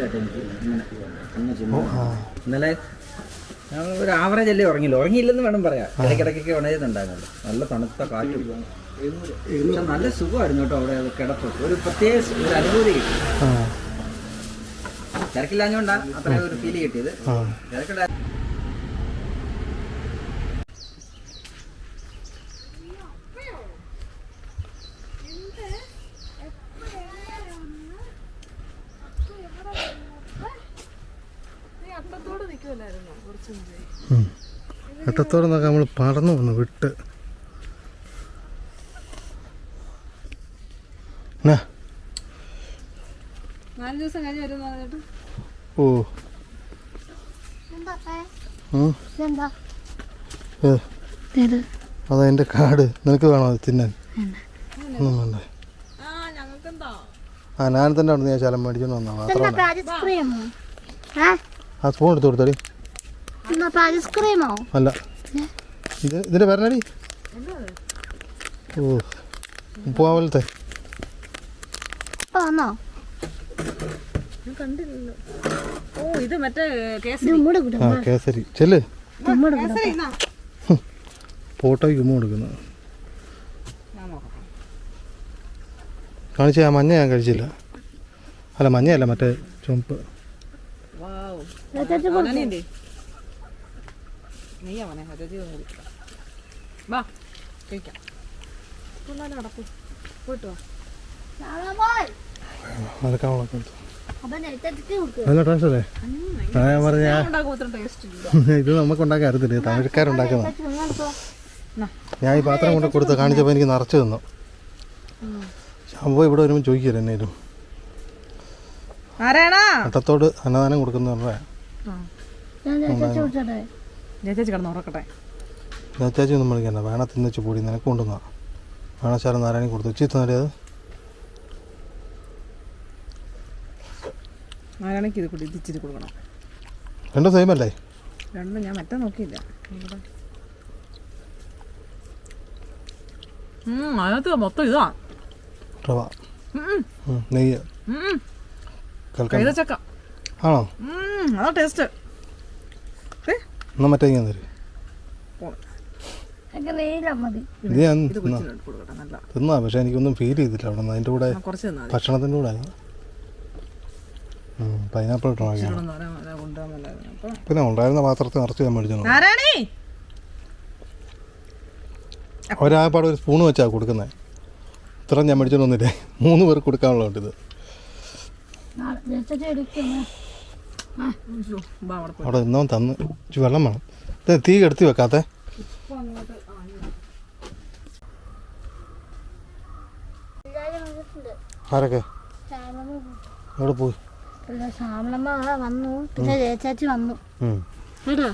Late ആയിട്ട് എനിക്ക് ഒന്ന് ഓ ചുമ്മാ ഇന്നലെ ഞങ്ങൾ ഒരു ആവറേജ് അല്ലേ ഉറങ്ങില്ല ഉറങ്ങിയില്ലെന്ന് വേണം പറയാം ഇടയ്ക്കിടയ്ക്കൊക്കെ ഉണരുന്നുണ്ടായിരുന്നു. നല്ല തണുത്ത കാറ്റും. പക്ഷെ നല്ല സുഖമായിരുന്നു കേട്ടോ അവിടെ കിടപ്പ് ഒരു പ്രത്യേക ഒരു അനുഭൂതി കിട്ടി. ആ. തിരക്കില്ലാഞ്ഞോണ്ടാ അത്ര ഒരു ഫീൽ കിട്ടിയത്. തിരക്കില്ല നിന്നൊക്കെ നമ്മൾ പറന്നു വന്നു വിട്ട്. ഓ. അതാ എന്റെ കാട്. നിനക്ക് വേണോ അത് തിന്നാൻ? ഒന്നും വേണ്ട. ആ ഞാൻ തന്നെ അവിടെ ഞാൻ ശലം മേടിച്ചോണ്ട് വന്നാ മാത്രം ആ സ്പൂൺ എടുത്ത് കൊടുത്തടി. ഐസ്ക്രീമോ അല്ല. ഇത് ഇതിന്റെ പറഞ്ഞടി ഓ വന്നോ? ഞാൻ കണ്ടില്ലല്ലോ. ഓ ഇത് മറ്റേ ആ കേസരി. ചെല്ല്. ഫോട്ടോയ്ക്ക് ഉമ്മ നോക്കാം കാണിച്ച ആ മഞ്ഞ ഞാൻ കഴിച്ചില്ല. അല്ല മഞ്ഞയല്ല മറ്റേ ചുമപ്പ് വാവ് ചേച്ചി അവനെന്തേ നീ അവനെ രതി കൂടി വാ കഴിക്കാം. അടപ്പ് പോയിട്ട് വാ. നല്ല ടേസ്റ്റ് അല്ലേ? ഞാൻ പറഞ്ഞ ഇത് നമുക്ക് ഉണ്ടാക്കാൻ അറിയത്തില്ല. തമിഴ്ക്കാരുണ്ടാക്കുന്ന. ഞാൻ ഈ പാത്രം കൊണ്ട് കൊടുത്ത് കാണിച്ചപ്പോൾ എനിക്ക് നിറച്ച് തന്നു ശാമ്പോ ഇവിടെ വരുമ്പോൾ ചോദിക്കരുത് എന്നേലും ആരാണാ അട്ടത്തോട് അന്നദാനം കൊടുക്കുന്ന പറഞ്ഞാൽ കിടന്ന് ചേച്ചി കുടിച്ചോട്ടെ ഞാൻ ചേച്ചി ഉറക്കട്ടെ ഒന്നും വിളിക്കണ്ട. വേണ തിന്നിച്ച് പൊടി നിനക്ക് കൊണ്ടുവന്നാ. വേണശാല നാരായണി കൊടുത്തു. ഉച്ചി നേടിയത് ആരാണെങ്കിൽ ഇത് കൂടി ഇതിച്ചിരി കൊടുക്കണം. രണ്ടും സെയിം അല്ലേ? രണ്ടും ഞാൻ മറ്റേ നോക്കിയില്ല. അതിനകത്ത് മൊത്തം ഇതാ. റവ. നെയ്യ്. കൽക്കണ്ട ആണോ? അതാ ടേസ്റ്റ് എന്നാൽ മറ്റേ ഞാൻ തരും. ഇത് ഞാൻ തിന്നാ പക്ഷെ എനിക്കൊന്നും ഫീൽ ചെയ്തില്ല അവിടെ നിന്ന്. അതിന്റെ കൂടെ ഭക്ഷണത്തിന്റെ കൂടെ പൈനാപ്പിൾ ഇട്ടോ പിന്നെ ഉണ്ടായിരുന്ന പാത്രത്തിൽ നിറച്ച് ഞാൻ മേടിച്ചു ഒരാപ്പാട് ഒരു സ്പൂൺ വെച്ചാണ് കൊടുക്കുന്നത് ഇത്ര ഞാൻ മേടിച്ചോണ്ട് വന്നില്ലേ? മൂന്ന് പേർക്ക് കൊടുക്കാനുള്ളതുണ്ട് ഇത് ചേച്ചി എടുക്കുന്നു ഉയ്യോ, ബാ അവിടെ നിന്നോ തന്ന് ഇച്ചിരി വെള്ളം വേണം. ഇത് തീ കെടുത്തി വെക്കാത്തേ. ആരൊക്കെ? അവിടെ പോയി? ശ്യാമളമ്മ വന്നു പിന്നെ വന്നു. കേട്ടോ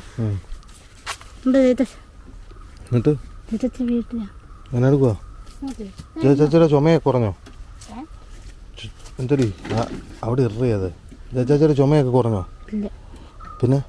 എന്നിട്ട്? ചേച്ചാച്ചി വീട്ടിലാ എന്നെ എടുക്കുവാ ചേച്ചിയുടെ ചുമയൊക്കെ കുറഞ്ഞോ എന്തൊരു അവിടെ ഇറിയത് ചേച്ചാച്ചിയുടെ ചുമയൊക്കെ കുറഞ്ഞോ? പിന്നെ?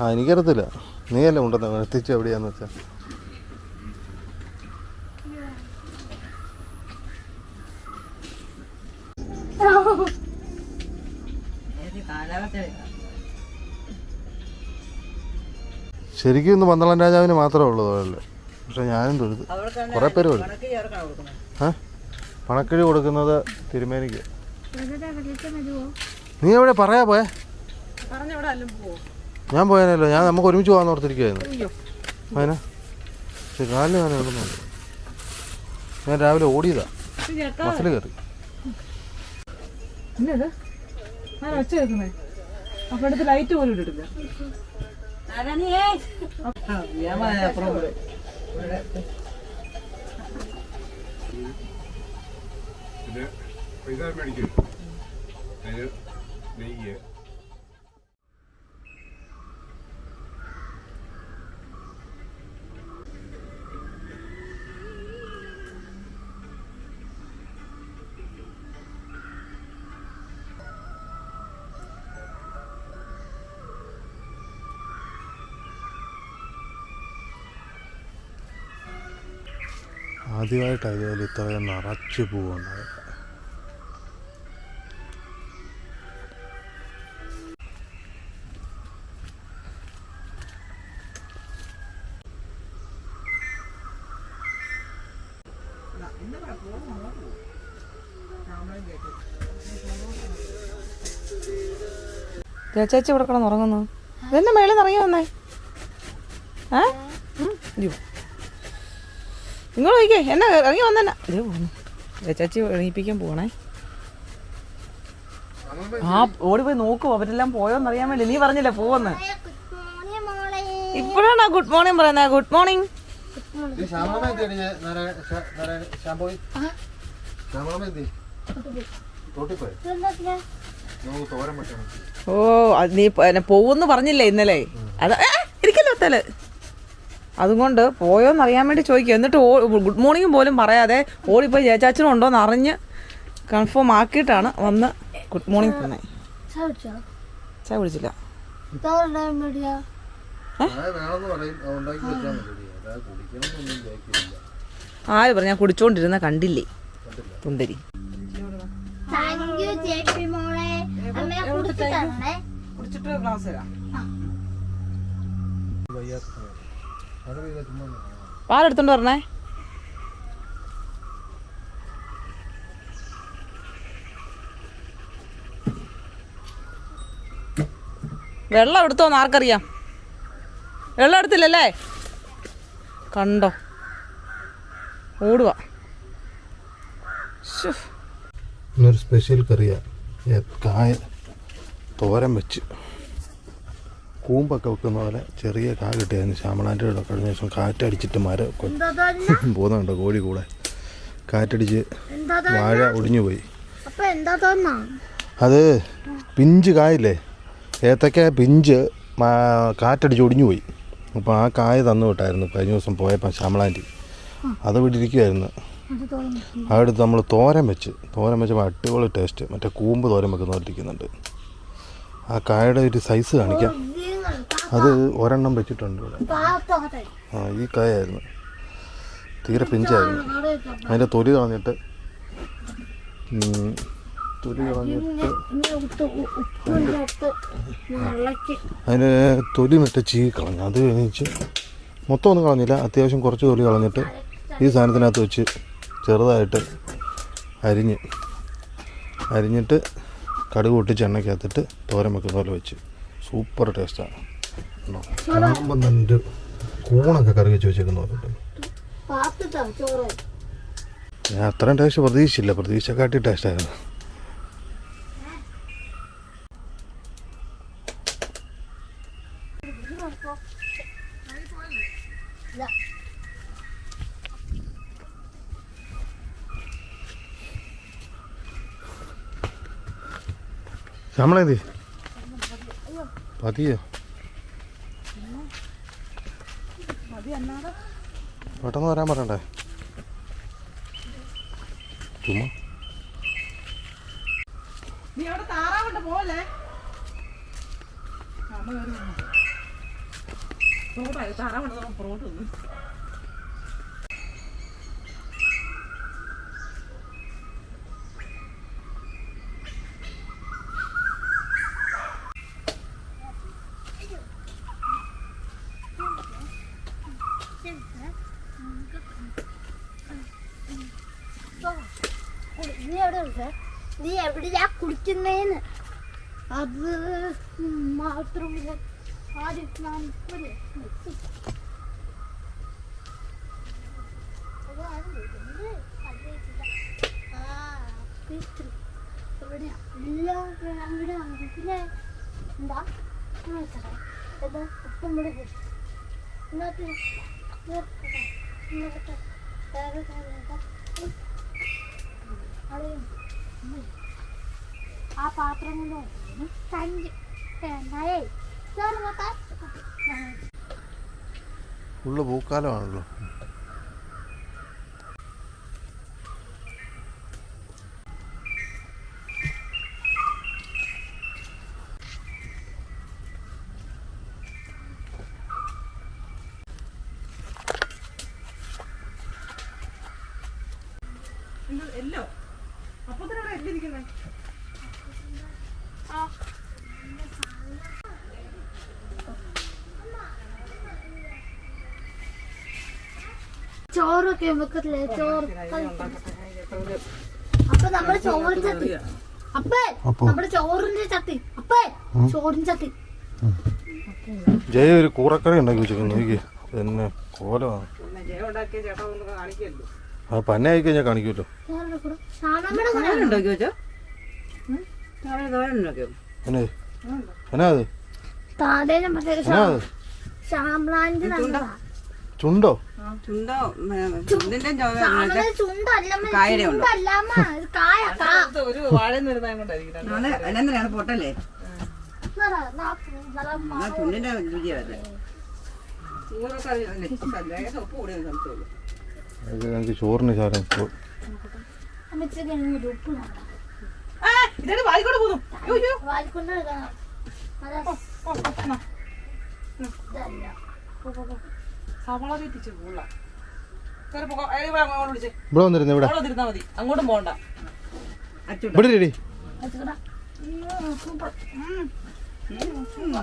ആ എനിക്കറിയത്തില്ല. നീയല്ലേ ഉണ്ടെന്ന് എത്തിച്ച് എവിടെയാന്ന് വെച്ചാൽ ശരിക്കും ഇന്ന് പന്തളം രാജാവിന് മാത്രമേ ഉള്ളൂ തൊഴിൽ പക്ഷെ ഞാനും തൊഴുത്. കുറേ പേര് തൊഴുത്. ഏ പണക്കിഴി കൊടുക്കുന്നത് തിരുമേനിക്ക്. നീ എവിടെ? പറയാ പോയെ. പറഞ്ഞ എവിടെ അല്ലും പോവോ? ഞാൻ പോയാനല്ലോ. ഞാൻ നമുക്ക് ഒരുമിച്ച് പോകാൻ ഓർത്തിരിക്കുകയായിരുന്നു അയ്യോ. അതിനാ പക്ഷെ കാലിന് ഞാൻ എഴുതുന്നുണ്ട് ഞാൻ രാവിലെ ഓടിയതാ. ബസ്സിൽ കയറി. ഒച്ച കേൾക്കുന്നേ. അപ്പൊ അടുത്ത് ലൈറ്റ് പോലും ഇട്ടിട്ടില്ല. ഇത് മേടിക്കും. അതിന് നെയ്യ്. ആദ്യമായിട്ടാണ് ഇതുപോലെ ഇത്രയും നിറച്ച് പൂവുണ്ടായത്. ചേച്ചി കിടന്ന് ഉറങ്ങുന്നു ഇതെന്നെ മേളിൽ നിന്ന് ഇറങ്ങി വന്നേ? ഏ. നിങ്ങൾ നോക്കിക്കേ എന്നാ ഇറങ്ങി വന്നെന്നാ ഇത് പോകുന്നു ചേച്ചി എണീപ്പിക്കാൻ പോണേ. ആ ഓടി ഓടിപ്പോയി നോക്കുവോ അവരെല്ലാം പോയോന്ന് അറിയാൻ വേണ്ടി. നീ പറഞ്ഞില്ലേ പോവെന്ന്? ഇപ്പോഴാണ് ഗുഡ് മോർണിംഗ് പറയുന്നത് ഗുഡ് മോർണിംഗ്. ഓ നീ പോവെന്ന് പറഞ്ഞില്ലേ ഇന്നലെ? അത് ഇരിക്കല്ലോ ഒത്തൽ? അതുകൊണ്ട് പോയോന്ന് അറിയാൻ വേണ്ടി ചോദിക്കുക. എന്നിട്ട് ഓ ഗുഡ് മോർണിംഗ് പോലും പറയാതെ ഓടിപ്പോയി ചേച്ചാച്ചനും ഉണ്ടോ എന്ന് അറിഞ്ഞ് കൺഫേം ആക്കിയിട്ടാണ് വന്ന് ഗുഡ് മോർണിംഗ് പറഞ്ഞത്. ചോദിച്ചോ ചായ കുടിച്ചില്ല. ആര് പറഞ്ഞു? ഞാൻ കുടിച്ചോണ്ടിരുന്ന കണ്ടില്ലേ? തുണ്ടരി. കുടിച്ചിട്ട് ഗ്ലാസ് തരാം പാലെടുത്തോണ്ട് പറഞ്ഞേ വെള്ളം എടുത്തോന്ന് ആർക്കറിയാം? വെള്ളം എടുത്തില്ലല്ലേ? കണ്ടോ? ഇന്നൊരു സ്പെഷ്യൽ കറിയാ. തോരൻ വെച്ച്. കൂമ്പൊക്കെ വെക്കുന്ന പോലെ ചെറിയ കാ കിട്ടിയായിരുന്നു ശ്യാമളാന്റെ ഇവിടെ കഴിഞ്ഞ ദിവസം കാറ്റടിച്ചിട്ട് മര പോകുന്നുണ്ട് കോഴി കൂടെ? കാറ്റടിച്ച് വാഴ ഒടിഞ്ഞു പോയി അത് പിഞ്ച് കായില്ലേ? ഏത്തക്ക പിഞ്ച് കാറ്റടിച്ച് ഒടിഞ്ഞു പോയി അപ്പോൾ ആ കായ തന്നു വിട്ടായിരുന്നു കഴിഞ്ഞ ദിവസം പോയപ്പോൾ ശ്യാമളാന്റെ. അത് വിട്ടിരിക്കുമായിരുന്നു അവിടെ അതെടുത്ത് നമ്മൾ തോരൻ വെച്ച് തോരൻ വെച്ചപ്പോൾ അടിപൊളി ടേസ്റ്റ്. മറ്റേ കൂമ്പ് തോരൻ വെക്കുന്ന പോലെ ഇരിക്കുന്നുണ്ട്. ആ കായയുടെ ഒരു സൈസ് കാണിക്കാം. അത് ഒരെണ്ണം വെച്ചിട്ടുണ്ട് ഇവിടെ. ആ ഈ കായായിരുന്നു. തീരെ പിഞ്ചായിരുന്നു അതിന്റെ തൊലി കളഞ്ഞിട്ട് തൊലി കളഞ്ഞിട്ട് അതിന്റെ തൊലി മറ്റേ ചീ കളഞ്ഞു. അത് കഴിഞ്ഞിച്ച് മൊത്തം ഒന്നും കളഞ്ഞില്ല. അത്യാവശ്യം കുറച്ച് തൊലി കളഞ്ഞിട്ട് ഈ സാധനത്തിനകത്ത് വെച്ച് ചെറുതായിട്ട് അരിഞ്ഞ് അരിഞ്ഞിട്ട് കടുക് പൊട്ടിച്ച് എണ്ണയ്ക്കകത്തിട്ട് തോരൻ വെക്കുന്ന പോലെ വെച്ച്. സൂപ്പർ ടേസ്റ്റാണ്. കാണുമ്പം തന്നെ ഒരു കൂണൊക്കെ കറി വെച്ച് വെച്ചേക്കുന്ന പോലെ ഉണ്ട്. ഞാൻ അത്രയും ടേസ്റ്റ് പ്രതീക്ഷിച്ചില്ല. പ്രതീക്ഷക്കാട്ടി ടേസ്റ്റായിരുന്നു. നമ്മളെന്തി? പതിയോ? പെട്ടെന്ന് വരാൻ പറയണ്ടേ? ചുമ്മാ. നീ അവിടെ പോലെ താറാവുണ്ട് വന്നു നീ എവിടെ വിളിച്ചേ? നീ എവിടെയാ കുളിക്കുന്നേന്ന് അത് ബാത്റൂമിൽ ആദ്യം ഞാൻ ഇപ്പഴേ വിളിച്ചു. അതാണ് വിളിക്കുന്നത്. അറിയത്തില്ല. ആ, ഇത്തിരി. എവിടെയാ? ഇല്ല, എവിടെയാണ്? പിന്നെ എന്താ ഞാൻ വിളിച്ചതാ. എന്താ ഒപ്പം ഇവിടെ പോയി. ഇന്നത്തെ ഇന്നത്തെ ഇന്നത്തെ വേറെ കാര്യം അറിയും. ഉം. ആ പാത്രം കൊണ്ട് നോക്കാൻ ഫുള്ള് പൂക്കാലമാണല്ലോ. ചോറൊക്കെ വെക്കത്തില്ലേ ചോറ് അപ്പൊ നമ്മുടെ ചോറ് ചത്തി അപ്പേ? നമ്മുടെ ചോറിന്റെ ചത്തി അപ്പേ ചോറിന് ചത്തി ജയ ഒരു കൂറക്കറി ഉണ്ടാക്കി വെച്ചിരിക്കുന്നു നോക്കി പിന്നെ കോലമാണ് ആ പന്നെ ആയി കഴിഞ്ഞാൽ കാണിക്കുമല്ലോ. എന്നാ അത്? താടേനെ മറ്റേ ചുണ്ടോ? ചുണ്ടോ? ചുണ്ടിന്റെ ഉണ്ടോ? ഒരു വാഴന്ന് വരുന്ന കൊണ്ടായിരിക്കും എന്നാണ് പൊട്ടല്ലേ ചുണ്ടിന്റെ ഞങ്ങൾക്ക് ചോറിന് ശാലം വായിക്കോട്ട് പോകുന്നു? അയ്യോ സവാള തീറ്റിച്ച് ഇവിടെ വന്നിരുന്നു ഇവിടെ. വന്നിരുന്നാ മതി. അങ്ങോട്ടും പോകണ്ട. ഇവിടെ.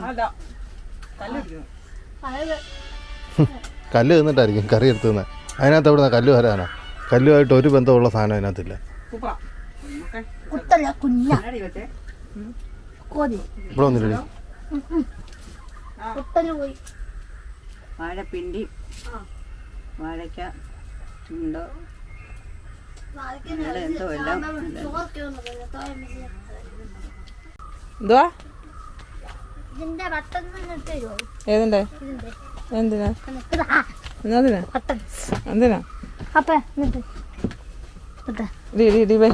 അല്ല കല്ല് തിന്നിട്ടായിരിക്കും കറി എടുത്തു നിന്ന് അതിനകത്ത് എവിടെ കല്ല് വരാനാ? കല്ലുമായിട്ട് ഒരു ബന്ധമുള്ള സാധനം അതിനകത്തില്ല. ഇവിടെ വന്നില്ലേ വാഴപ്പിണ്ടി വാഴയ്ക്ക ചുണ്ട് എന്തോ എല്ലാം എന്തുവാ? ഏതിന്റെ? എന്തിനാ? എന്തിനാ?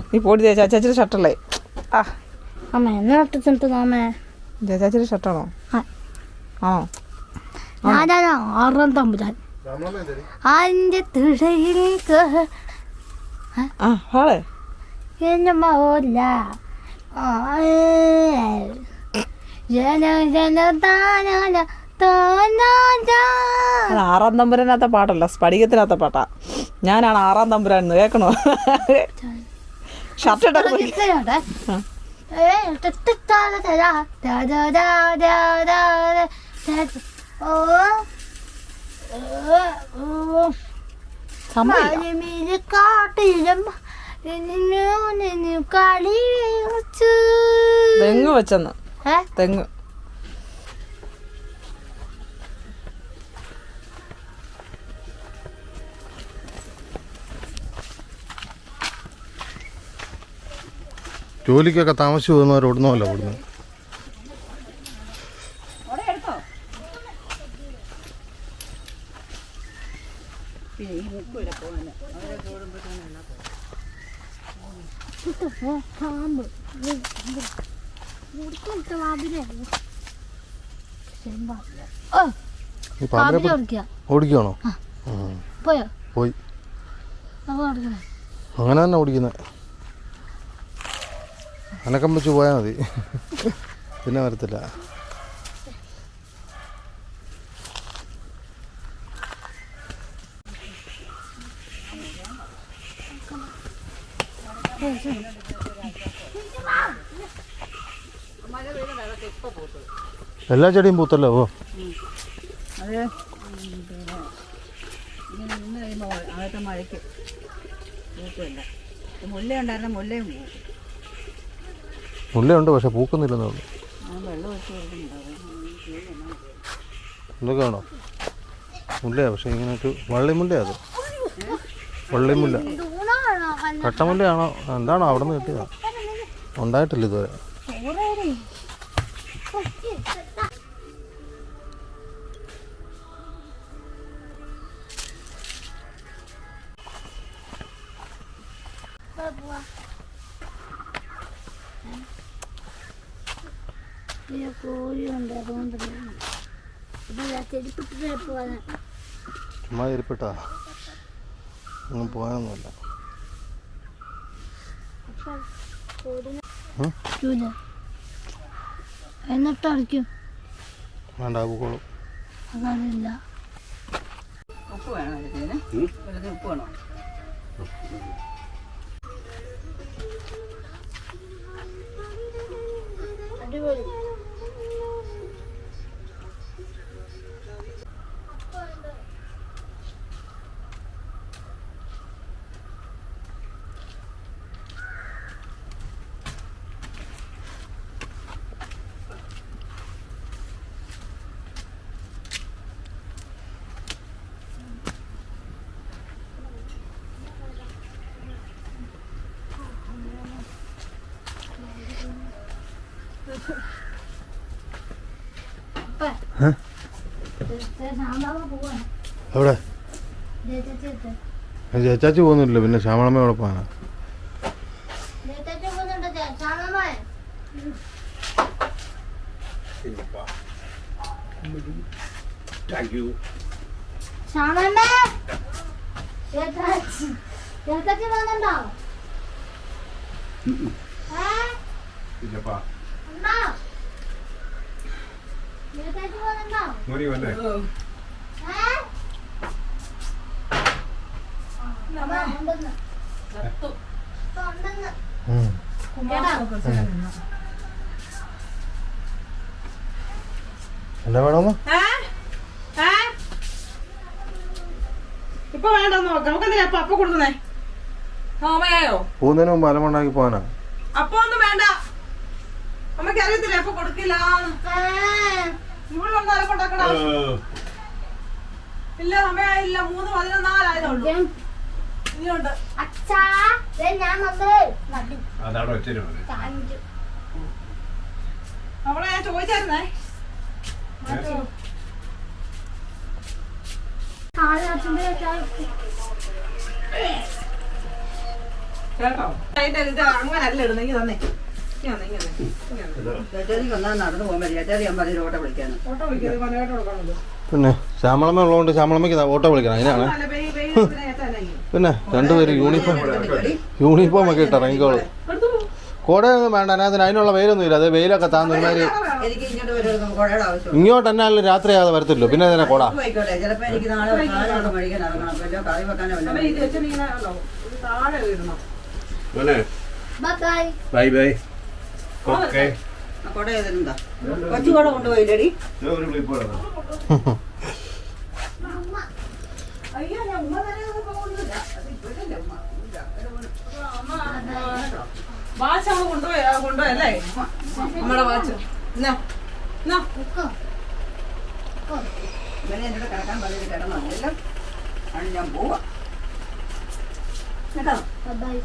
നീ പോടി ഷർട്ടല്ലേ ആ. അമ്മ എന്നെ ഷർട്ടാണോ ആ. ആറാം തമ്പുരാൻ അതിന്റെ തിടയിൽ എന്റെ മോല ആറാം തമ്പുരാനകത്ത പാട്ടല്ല സ്ഫടികത്തിനകത്ത പാട്ടാ ഞാനാണ് ആറാം തമ്പുരാൻ എന്ന് കേൾക്കണോ ഷർട്ട് ഇട്ടൊക്കെ കാട്ടിലും. തെങ്ങ് വെച്ചെന്ന്? തെങ്ങ് ജോലിക്കൊക്കെ താമസിച്ചു പോകുന്നവർ ഓടുന്നതല്ല ഓടുന്നത് പിന്നെ ഈ മുക്ക് വരെ പോകാന് ഏ, പാമ്പ്. ഇത് ഇത് മുറിച്ചിട്ട പാമ്പിനെ. ചെമ്പാ. ഓ, ഈ പാമ്പിനെ പാമ്പിനെ ഓടിക്കുക. ഓടിക്കുകയാണോ ഉം. പോയോ പോയി ഓടിക്കണേ അങ്ങനെ തന്നെ ഓടിക്കുന്നത് അനക്കം വെച്ച് പോയാൽ മതി പിന്നെ വരത്തില്ല എല്ലാ ചെടിയും പൂത്തല്ലോ? ഓ. അകത്തെ മഴയ്ക്ക് പൂക്കില്ല മുല്ല ഉണ്ടായിരുന്ന മുല്ലയും മുല്ലയുണ്ട് പക്ഷെ പൂക്കുന്നില്ലെന്നേ ഉള്ളൂ ഇതൊക്കെ ആണോ? മുല്ലയാ പക്ഷെ ഇങ്ങനെ ഒരു വള്ളിമുല്ലയാ അത്. വള്ളിമുല്ല. കട്ടമുല്ലയാണോ? എന്താണോ അവിടെ നിന്ന് കിട്ടിയതാ? ഉണ്ടായിട്ടില്ല ഇതുവരെ. ചുമ്മാ ഇരിപ്പിട്ടാ. ഒന്നും പോകാനൊന്നുമില്ല. എന്നിട്ട് വേണ്ട പോക്കോളും. അടിപൊളി. എവിടെ? ചേച്ചി ചേച്ചാച്ചി പോകുന്നില്ല പിന്നെ ശ്യാമളമ്മ എവിടെ പോകാനാ? താങ്ക് യു ചാണകമ്മേ ചേച്ചി ചേച്ചി പോകുന്നുണ്ടോ? ഇല്ലപ്പാ ഉണ്ടോ ചേച്ചി ഉണ്ടെന്ന് കേട്ടോ എന്നാ വേണമെന്ന്? ഇപ്പൊ വേണ്ടെന്ന് നോക്കാം. നമുക്ക് എന്തിനാ അപ്പൊ അപ്പൊ കൊടുക്കുന്നേ? ഓമയായോ പോകുന്നതിന് മുമ്പ് അലമുണ്ടാക്കി പോകാനാ. അപ്പൊ ഒന്നും വേണ്ട. അമ്മയ്ക്ക് അറിയത്തില്ല അപ്പൊ കൊടുക്കില്ല. ഇല്ല സമയമായില്ല മൂന്ന് പതിനൊന്നാലായതുള്ളൂ ഇനിയുണ്ട്. അച്ഛാ ഞാൻ അതാണ് ഒറ്റ അവിടെ ഞാൻ ചോദിച്ചായിരുന്നേ? കേട്ടോ? അതിന്റെ ഇത് അങ്ങനല്ല ഇടുന്നത്. തന്നെ. പിന്നെ ശ്യാമളമ്മ ഉള്ളതുകൊണ്ട് ശ്യാമളമ്മയ്ക്ക് ഓട്ടോ വിളിക്കണം. അതിനാണ്. പിന്നെ രണ്ടുപേരും യൂണിഫോം യൂണിഫോം ഒക്കെ ഇട്ട് ഇറങ്ങിക്കോളൂ. കുടയൊന്നും വേണ്ട. അതിനകത്തിന് അതിനുള്ള വെയിലൊന്നും ഇല്ല അത് വെയിലൊക്കെ താന്ന് ഒരുമാതിരി എനിക്ക് ഇങ്ങോട്ട് എന്നാലും രാത്രി ആകാതെ വരത്തില്ലോ പിന്നെ അതിനെ കൊട. Bye bye. വാച്ച് അവൾ കൊണ്ടുപോയി കൊണ്ടുപോയല്ലേ നമ്മുടെ വാച്ച്. എന്നാ എന്നാ ഇവനെ എന്നോട് കിടക്കാൻ പറഞ്ഞിട്ട് കിടന്നു. എല്ലാം ആണ് ഞാൻ പോവാ. കേട്ടോ? ബൈ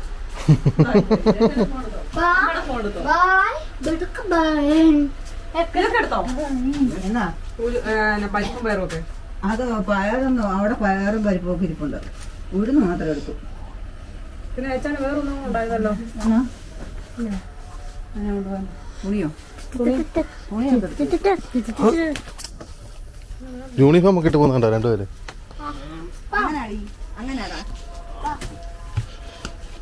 പരിപ്പും അത് പയറൊന്നും അവിടെ പയറും പരിപ്പൊക്കെ ഇരിപ്പുണ്ട്. ഉഴുന്ന് മാത്രം എടുത്തു. പിന്നെ അയച്ചാണ് വേറൊന്നും കൊണ്ടുപോകാൻ. തുണിയോ? യൂണിഫോം ഒക്കെ ഇട്ട് പോകുന്നുണ്ടോ രണ്ടുപേര്? അങ്ങനാടി.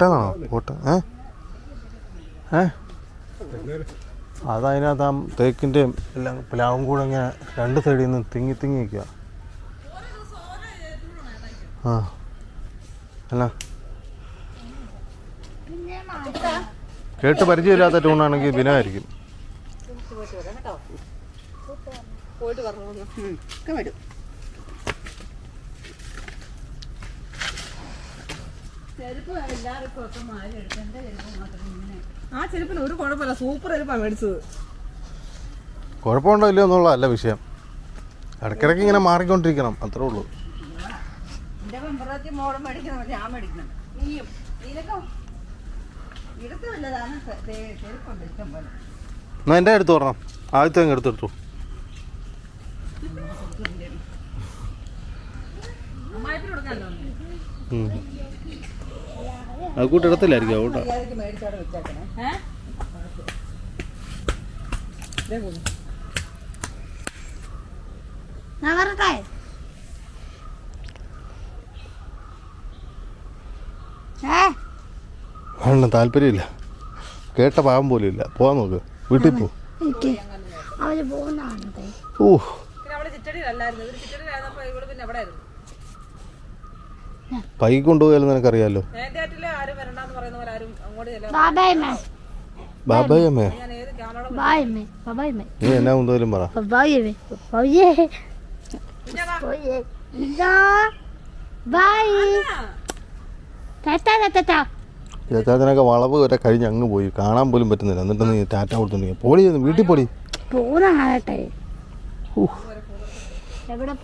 വരട്ടെന്നാണോ പോട്ടെ. ഏ? ഏ? അതതിനകത്ത് ആ തേക്കിന്റെയും എല്ലാം പ്ലാവും കൂടെ ഇങ്ങനെ രണ്ട് സൈഡിൽ നിന്ന് തിങ്ങി തിങ്ങി നിൽക്കുക ആ. അല്ല. കേട്ട് പരിചയമില്ലാത്ത ട്യൂണാണെങ്കിൽ വിനായിരിക്കും പോയിട്ട് ഒക്കെ ആ ചെരുപ്പിന് ഒരു കുഴപ്പമില്ല. സൂപ്പർ ചെരുപ്പാണ് മേടിച്ചത്. കുഴപ്പമുണ്ടോ ഇല്ലയോ എന്നുള്ളതല്ല വിഷയം. ഇടയ്ക്കിടയ്ക്ക് ഇങ്ങനെ മാറിക്കൊണ്ടിരിക്കണം. അത്രേ ഉള്ളൂ. എന്റെ പെമ്പറത്തി മോളും മേടിക്കണം ഞാൻ മേടിക്കണം. നീയും നിനക്കോ ഇടത്ത് വല്ലതാണ് ചെരുപ്പുണ്ട് ഇഷ്ടം പോലെ എന്നാൽ എന്റെ എടുത്തു പറഞ്ഞോ. ആദ്യത്തെ അങ്ങ് എടുത്തെടുത്തു. അമ്മായിപ്പിന് കൊടുക്കാമല്ലോ. അത് കൂട്ടിടത്തില്ലായിരിക്കും അതുകൊണ്ട് അണ്ണ താല്പര്യമില്ല. കേട്ട പാവം പോലും ഇല്ല പോവാൻ നോക്ക്. വീട്ടിൽ പോ. ഓ പൈ കൊണ്ടുപോയാലും നിനക്കറിയാലോ. ആരും വരണ്ടെന്ന് പറയുന്ന പോലെ ആരും അങ്ങോട്ട് ചെല്ലാൻ ബാബായ് മേ ബാബായ് അമ്മേ ഞാൻ ഏത് ക്യാമറ ബായ് മേ ബാബായ് മേ നീ എന്നാ പറ. ബാബായ്. മേ ബാബായേ ബാബായേ ഇതാ ബൈ ടാറ്റാ ടാറ്റാ ചേച്ചാച്ചനൊക്കെ വളവ് വരെ കഴിഞ്ഞ് അങ്ങ് പോയി. കാണാൻ പോലും പറ്റുന്നില്ല. എന്നിട്ട് നീ ടാറ്റ കൊടുത്തോണ്ടിരിക്കുക പോടി ചെന്ന് വീട്ടിൽ പോടി.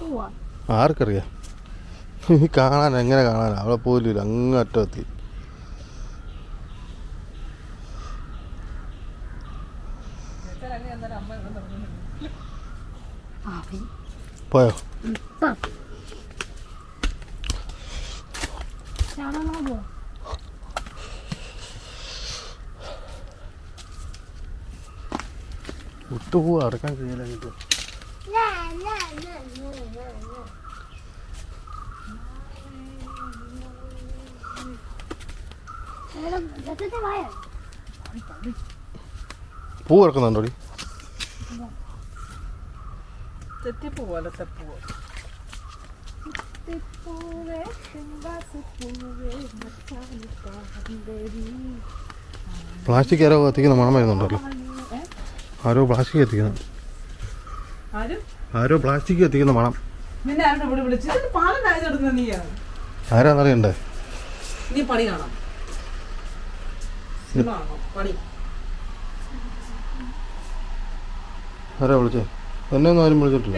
പോവാ? ആർക്കറിയാം. കാണാൻ എങ്ങനെ കാണാൻ അവിടെ പോലും അങ്ങ് അവൻ പോയോ? വിട്ടുപോവാ അടക്കാൻ കഴിയില്ല കിട്ടും പൂ ഇറക്കുന്നുണ്ടോടി തെറ്റിപ്പൂ പോലെ തെപ്പൂ പ്ലാസ്റ്റിക് ആരോ കത്തിക്കുന്ന. മണം വരുന്നുണ്ടല്ലോ ആരോ പ്ലാസ്റ്റിക് കത്തിക്കുന്നു ആരും പ്ലാസ്റ്റിക് എത്തിക്കുന്ന മണം ആരാന്നറിയണ്ടേ? ആരാ വിളിച്ചേ? എന്നെ ഒന്നും ആരും വിളിച്ചിട്ടില്ല.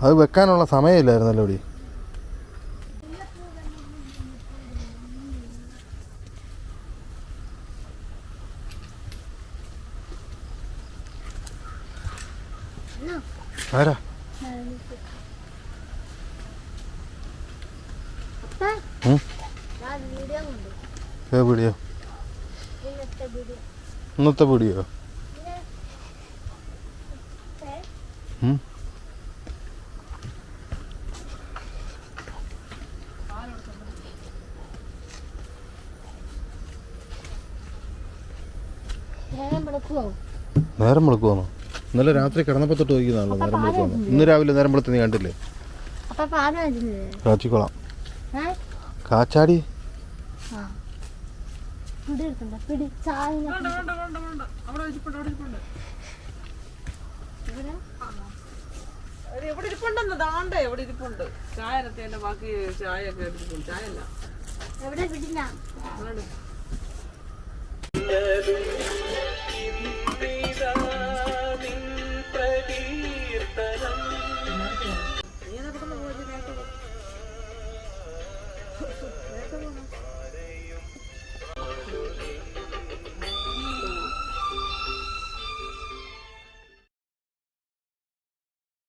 അത് വെക്കാനുള്ള സമയമില്ലായിരുന്നല്ലോ ഇവിടെ ആരാ ഉം? വീഡിയോ കൊണ്ട് ഏ വീഡിയോ? ഇന്നത്തെ വീഡിയോ. നേരം വിളക്കുവോ? നേരം വെളുക്കുവാണോ ഇന്നലെ രാത്രി കിടന്നപ്പോ തൊട്ട് നോക്കിയതാണല്ലോ നേരം വെളുക്കുവാണോ ഇന്ന് രാവിലെ നേരം വെളുത്ത് നീ കണ്ടില്ലേ? കാച്ചിക്കോളാം. കാച്ചാടി. കാച്ചാടി പിടി എടുക്കണ്ട പിടി. ചായ എവിടെ ഇരിപ്പുണ്ടെന്ന് ദാണ്ട എവിടെ ഇരിപ്പുണ്ട്. ചായ എടുത്തതിന്റെ ബാക്കി ചായ ഒക്കെ എടുത്തിട്ടുണ്ട് ചായ അല്ല എവിടെ പിടില്ല പ്രകീർത്തനം.